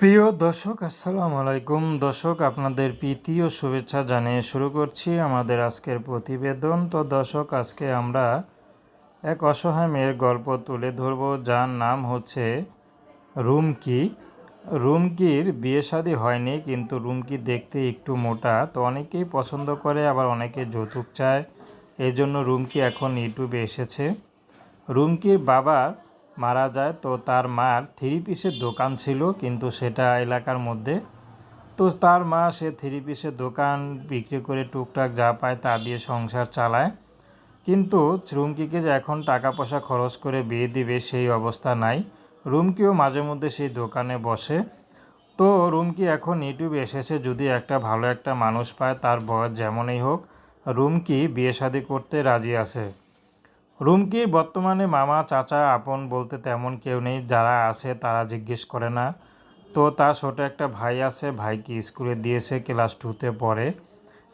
প্রিয় দর্শক, আসসালামু আলাইকুম। দর্শক, আপনাদের প্রীতি ও শুভেচ্ছা জানিয়ে শুরু করছি আমাদের আজকের প্রতিবেদন। তো দর্শক, আজকে আমরা এক অসহায় মেয়ের গল্প তুলে ধরব, যার নাম হচ্ছে রুমকি। রুমকির বিয়ে শাদী হয়নি, কিন্তু রুমকি দেখতে একটু মোটা। তো অনেকেই পছন্দ করে, আবার অনেকে যৌতুক চায়। এই জন্য রুমকি এখন ইউটিউবে এসেছে। রুমকির বাবা মারা যায়, তো তার মার থ্রি পিসের দোকান ছিল, কিন্তু সেটা এলাকার মধ্যে। তো তার মা সে থ্রি পিসের দোকান বিক্রি করে টুকটাক যা পায় তা দিয়ে সংসার চালায়। কিন্তু রুমকিকে যে এখন টাকা পয়সা খরচ করে বিয়ে দিবে সেই অবস্থা নাই। রুমকিও মাঝে মধ্যে সেই দোকানে বসে। তো রুমকি এখন ইউটিউবে এসেছে, যদি একটা ভালো একটা মানুষ পায়, তার বয়স যেমনই হোক, রুমকি বিয়ে শাদী করতে রাজি আছে। রুমকির বর্তমানে মামা, চাচা, আপন বলতে তেমন কেউ নেই, যারা আছে তারা জিজ্ঞেস করে না। তো তার ছোট একটা ভাই আছে, ভাইকে স্কুলে দিয়েছে, ক্লাস টুতে পড়ে।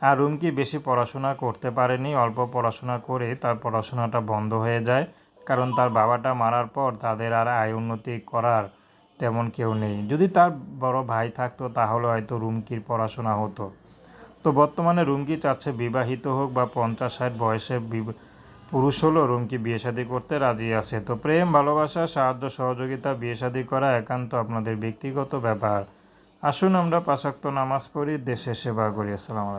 আর রুমকি বেশি পড়াশোনা করতে পারেনি, অল্প পড়াশোনা করে তার পড়াশোনাটা বন্ধ হয়ে যায়। কারণ তার বাবাটা মারার পর তাদের আর আয় উন্নতি করার তেমন কেউ নেই। যদি তার বড় ভাই থাকতো, তাহলে হয়তো রুমকির পড়াশোনা হতো। তো বর্তমানে রুমকি চাচ্ছে বিবাহিত হোক বা পঞ্চাশ ষাট বয়সে পুরুষ হলো রুমকি বিয়ে শাদি করতে রাজি আছে। তো প্রেম, ভালোবাসা, সাহায্য, সহযোগিতা, বিয়ে শাদী করা একান্ত আপনাদের ব্যক্তিগত ব্যাপার। আসুন আমরা পাশাক্ত নামাজ পড়ি, দেশের সেবা করি। আসসালামু